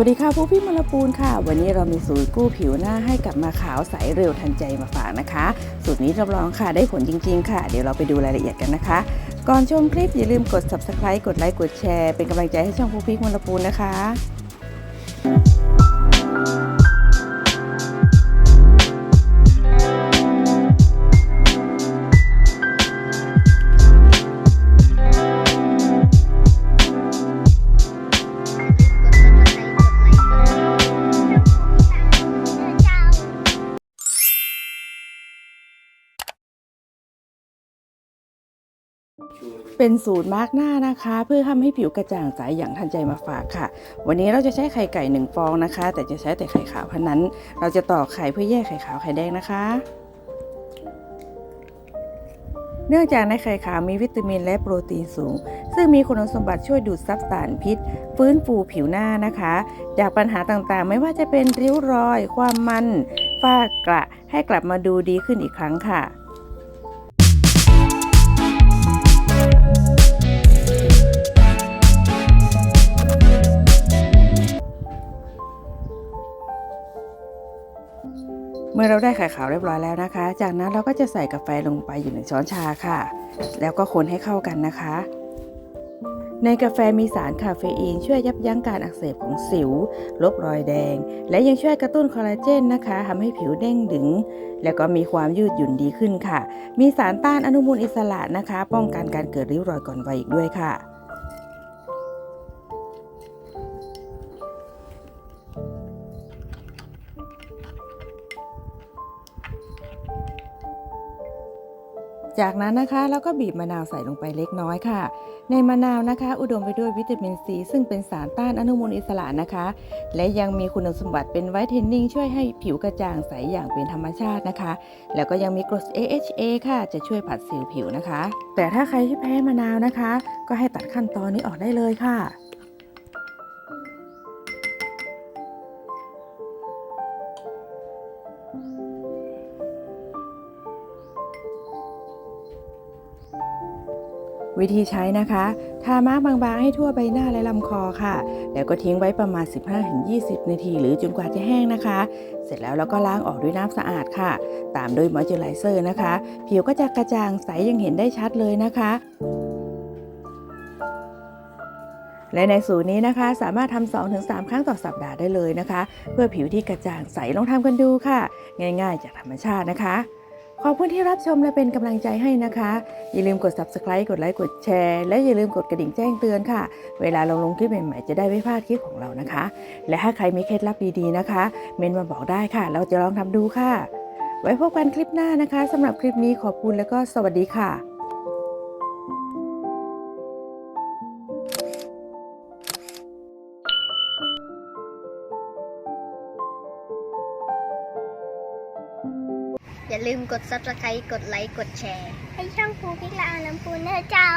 วัสดีค่ะผู้พี่มลปูนค่ะ วันนี้เรามีสูตรกู้ผิวหน้าให้กลับมาขาวใสเร็วทันใจมาฝากนะคะ สูตรนี้รับรองค่ะได้ผลจริง ๆ ค่ะ เดี๋ยวเราไปดูรายละเอียดกันนะคะ ก่อนชมคลิปอย่าลืมกด subscribe กดไลค์กดแชร์เป็นกำลังใจให้ช่องผู้พี่มลปูนนะคะ เป็นสูตรมาร์กหน้านะคะ เพื่อทำให้ผิวกระจ่างใสอย่างทันใจมาฝากค่ะ วันนี้เราจะใช้ไข่ไก่หนึ่งฟองนะคะ แต่จะใช้แต่ไข่ขาวเท่านั้น เราจะตอกไข่เพื่อแยกไข่ขาวไข่แดงนะคะ เนื่องจากในไข่ขาวมีวิตามินและโปรตีนสูง ซึ่งมีคุณสมบัติช่วยดูดซับสารพิษ ฟื้นฟูผิวหน้านะคะ จากปัญหาต่างๆ ไม่ว่าจะเป็นริ้วรอย ความมันฝ้ากระให้กลับมาดูดีขึ้นอีกครั้งค่ะ เมื่อเราได้ไข่ขาวเรียบร้อยแล้วนะคะ จากนั้นเราก็จะใส่กาแฟลงไปอยู่หนึ่งช้อนชาค่ะ แล้วก็คนให้เข้ากันนะคะ ในกาแฟมีสารคาเฟอีนช่วยยับยั้งการอักเสบของสิว ลบรอยแดง และยังช่วยกระตุ้นคอลลาเจนนะคะทำให้ผิวเด้งดึง แล้วก็มีความยืดหยุ่นดีขึ้นค่ะ มีสารต้านอนุมูลอิสระนะคะ ป้องกันการเกิดริ้วรอยก่อนวัยอีกด้วยค่ะ จากนั้นนะคะเราก็บีบมะนาวใส่ลงไปเล็กน้อยค่ะ ในมะนาวนะคะ อุดมไปด้วยวิตามินซีซึ่งเป็นสารต้านอนุมูลอิสระนะคะ และยังมีคุณสมบัติเป็นไวท์เทนนิ่งช่วยให้ผิวกระจ่างใสอย่างเป็นธรรมชาตินะคะ แล้วก็ยังมีกรด AHA ค่ะ จะช่วยผัดเซลล์ผิวนะคะ แต่ถ้าใครที่แพ้มะนาวนะคะ ก็ให้ตัดขั้นตอนนี้ออกได้เลยค่ะ วิธีใช้นะคะทามาร์กบางๆ ให้ทั่วใบหน้าและลำคอค่ะ แล้วก็ทิ้งไว้ประมาณ 15-20 นาที หรือจนกว่าจะแห้งนะคะ เสร็จแล้วเราก็ล้างออกด้วยน้ำสะอาดค่ะ ตามด้วยมอยเจอไรเซอร์นะคะ ผิวก็จะกระจ่างใสยังเห็นได้ชัดเลยนะคะและในสูตรนี้นะคะ สามารถทำ2-3 ครั้งต่อสัปดาห์ได้เลยนะคะ เพื่อผิวที่กระจ่างใสลองทำกันดูค่ะ ง่ายๆ จากธรรมชาตินะคะ ขอบคุณที่รับชมและเป็นกำลังใจให้นะคะ อย่าลืมกด subscribe กดไลค์กดแชร์ และอย่าลืมกดกระดิ่งแจ้งเตือนค่ะ เวลาเราลงคลิปใหม่ๆจะได้ไม่พลาดคลิปของเรานะคะ และถ้าใครมีเคล็ดลับดีๆนะคะ เมนมาบอกได้ค่ะ เราจะลองทำดูค่ะ ไว้พบกันคลิปหน้านะคะสำหรับคลิปนี้ขอบคุณแล้วก็สวัสดีค่ะ อย่าลืมกด subscribe กดไลค์ กดแชร์ ให้ช่องภูพิกละอาลำพูนเนอเจ้า